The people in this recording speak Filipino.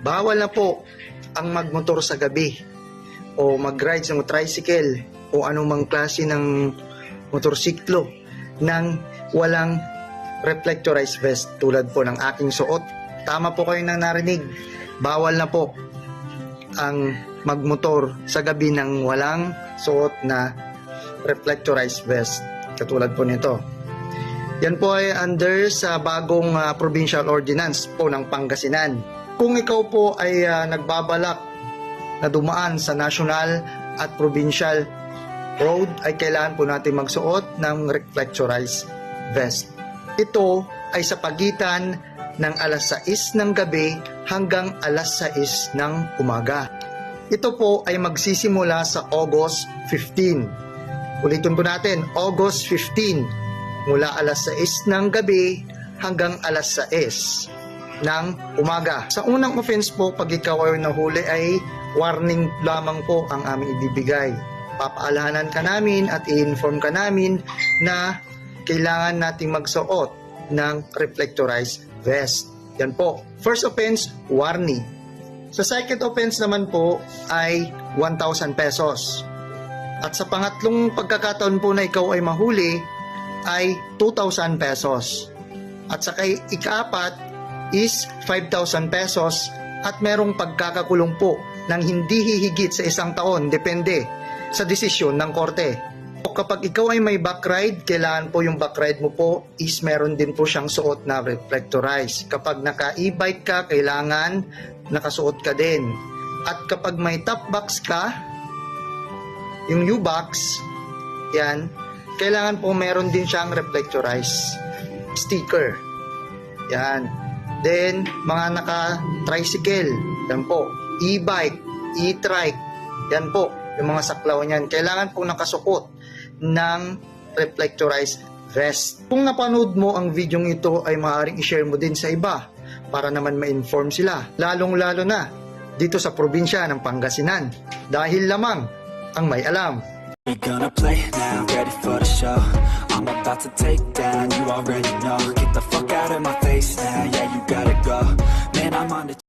Bawal na po ang magmotor sa gabi o mag-ride sa tricycle o anumang klase ng motorsiklo nang walang reflectorized vest tulad po ng aking suot. Tama po kayo nang narinig. Bawal na po ang magmotor sa gabi ng walang suot na reflectorized vest katulad po nito. Yan po ay under sa bagong ah, provincial ordinance po ng Pangasinan. Kung ikaw po ay ah, nagbabalak na dumaan sa national at provincial road ay kailangan po natin magsuot ng reflectorized vest. Ito ay sa pagitan ng alas 6 ng gabi hanggang alas 6 ng umaga. Ito po ay magsisimula sa August 15. Ulitin po natin, August 15 mula alas 6 ng gabi hanggang alas 6 ng umaga. Sa unang offense po, pag ikaw ay nahuli ay warning lamang po ang aming ibibigay. Papaalahanan ka namin at i-inform ka namin na kailangan nating magsuot ng reflectorized vest. Yan po. First offense, warning. Sa second offense naman po ay 1,000 pesos. At sa pangatlong pagkakataon po na ikaw ay mahuli ay 2,000 pesos. At sa kay ikaapat is 5,000 pesos at merong pagkakakulong po ng hindi hihigit sa isang taon depende sa desisyon ng korte. O kapag ikaw ay may back ride, kailangan po yung back ride mo po is meron din po siyang suot na reflectorize. Kapag naka e-bike ka, kailangan nakasuot ka din. At kapag may top box ka, yung U-box, yan, kailangan po meron din siyang reflectorize sticker. Yan. Then, mga naka-tricycle, yan po. E-bike, e-trike, yan po. Yung mga saklaw niyan. Kailangan po nakasuot ng reflectorized vest. Kung napanood mo ang video ito ay maaaring i-share mo din sa iba para naman ma-inform sila. Lalong-lalo na dito sa probinsya ng Pangasinan. Dahil lamang ang may alam. We're gonna play now, ready for the show. I'm about to take down, you already know. Get the fuck out of my face now, yeah you gotta go. Man, I'm on the